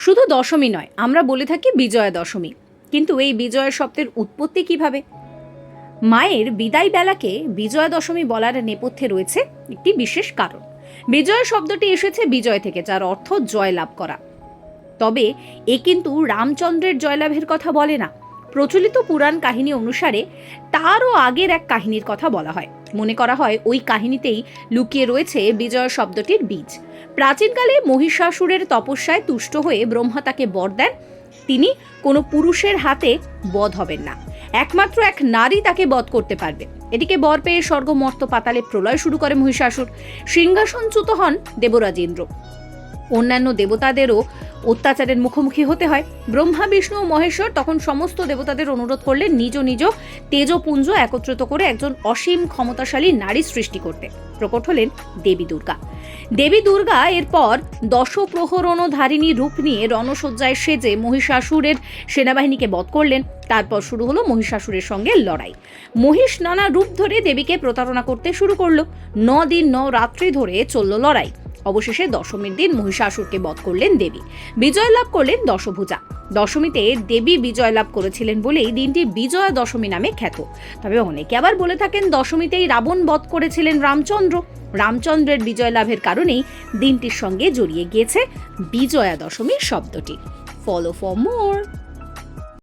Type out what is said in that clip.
শুধু দশমী নয়, আমরা বলে থাকি বিজয়া দশমী কিন্তু এই বিজয়া শব্দের উৎপত্তি কীভাবে? মায়ের বিদায় বেলাকে বিজয়া দশমী বলার নেপথ্যে রয়েছে একটি বিশেষ কারণ। বিজয় শব্দটি এসেছে বিজয় থেকে, যার অর্থ জয় লাভ করা। তবে এ কিন্তু রামচন্দ্রের জয়লাভের কথা বলে না। প্রচলিত পুরাণ কাহিনী অনুসারে তারও আগের এক কাহিনীর কথা বলা হয়। মনে করা হয় ওই কাহিনীতেই লুকিয়ে রয়েছে বিজয় শব্দটির বীজ। প্রাচীনকালে মহিষাসুরের তপস্যায় তুষ্ট হয়ে ব্রহ্মা তাকে বর দেন। তিনি কোনো পুরুষের হাতে বধ হবেন না। একমাত্র এক নারী তাকে বধ করতে পারবে। এদিকে বর পেয়ে স্বর্গ মর্ত পাতালে প্রলয় শুরু করে মহিষাসুর। সিংহাসনচ্যুত হন দেবরাজ ইন্দ্র অন্যান্য দেবতাদেরও অত্যাচারের মুখোমুখি হতে হয়। ব্রহ্মা, বিষ্ণু ও মহেশ্বর তখন সমস্ত দেবতাদের অনুরোধ করলেন নিজ নিজ তেজপুঞ্জ একত্রিত করে একজন অসীম ক্ষমতাশালী নারী সৃষ্টি করতে। প্রকট হলেন দেবী দুর্গা। দেবী দুর্গা এরপর দশপ্রহরণধারিণী রূপ নিয়ে রণসজ্জায় সেজে মহিষাসুরের সেনাবাহিনীকে বধ করলেন। তারপর শুরু হলো মহিষাসুরের সঙ্গে লড়াই। মহিষ নানা রূপ ধরে দেবীকে প্রতারণা করতে শুরু করল। ন দিন ন রাত্রি ধরে চলল লড়াই। অবশেষে দশমীর দিন মহিষাসুরকে বধ করলেন দেবী। বিজয় লাভ করলেন দশভুজা। দশমীতে দেবী বিজয় লাভ করেছিলেন বলেই দিনটি বিজয়া দশমী নামে খ্যাত। তবে অনেকে আবার বলে থাকেন দশমীতেই রাবণ বধ করেছিলেন রামচন্দ্র। রামচন্দ্রের বিজয় লাভের কারণেই দিনটির সঙ্গে জড়িয়ে গিয়েছে বিজয়া দশমী শব্দটি। Follow for more